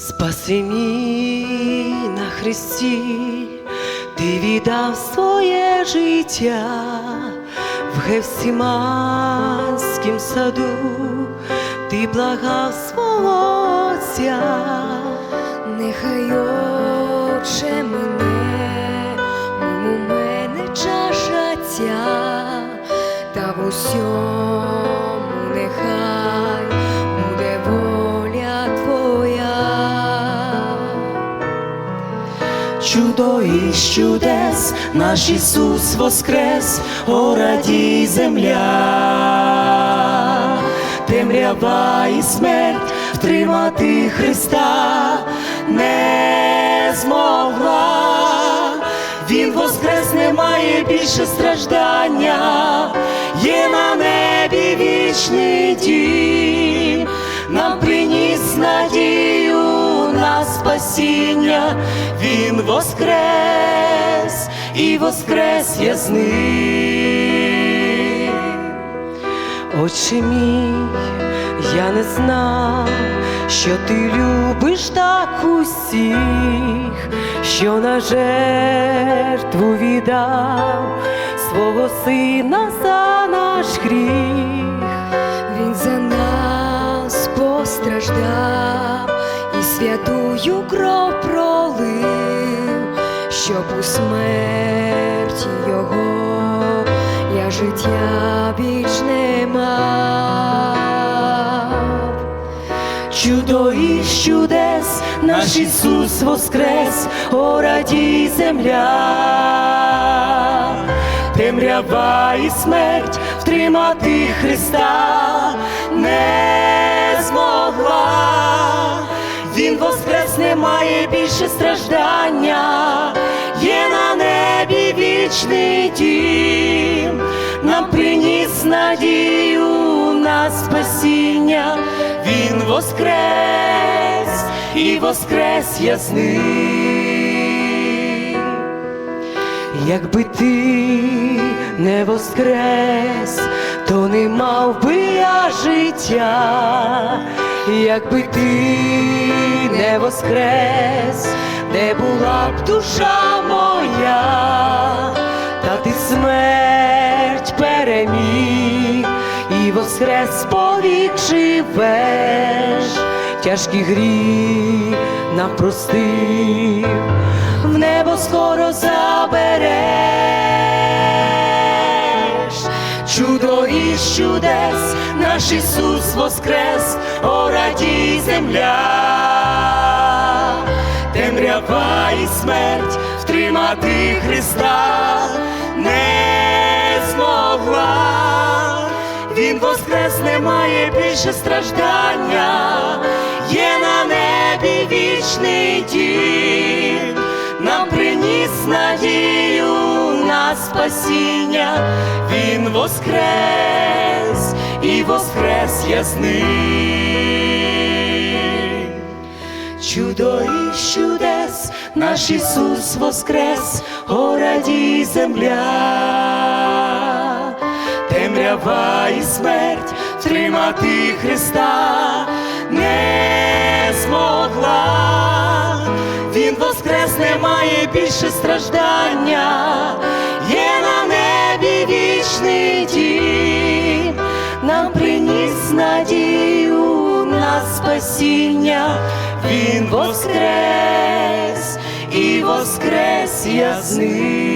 Отче мій на Христі, ти віддав своє життя в Гефсиманськім саду, ти благав свого Отця. Нехай отче мене, у мене чаша ця, та в усьому Чудо із чудес, наш Ісус воскрес, о радій земля, темрява і смерть втримати Христа не змогла. Він воскрес, немає більше страждання, є на небі вічний дім, нам приніс надію. на спасіння, Він воскрес і воскрес я з ним. Отче мій, я не знав, що ти любиш так усіх, що на жертву віддав свого сина за наш гріх. Святую кров пролив, щоб у смерті його я життя вічне мав. Чудо чудес, наш Ісус воскрес, о радій земля, темрява і смерть втримати Христа не змогла. Більше страждання, є на небі вічний дім, нам приніс надію на спасіння, Він воскрес і воскрес я з ним. Якби ти не воскрес, то не мав би я життя, якби ти не воскрес, де була б душа моя, та ти смерть переміг і воскрес повік живеш, тяжкий гріх нам простив, в небо скоро забереш, чудес, наш Ісус воскрес, о радій земля, темрява і смерть втримати Христа не змогла. Він воскрес, немає більше страждання, є на небі вічний дім, нам приніс надію. на спасіння, Він воскрес і воскрес я з. Чудо і чудес, наш Ісус воскрес, радій земля, темрява і смерть тримати Христа не змогла. Він воскрес, немає більше страждання, небі вічний дім, нам приніс надію на спасіння, Він воскрес і воскрес я з ним.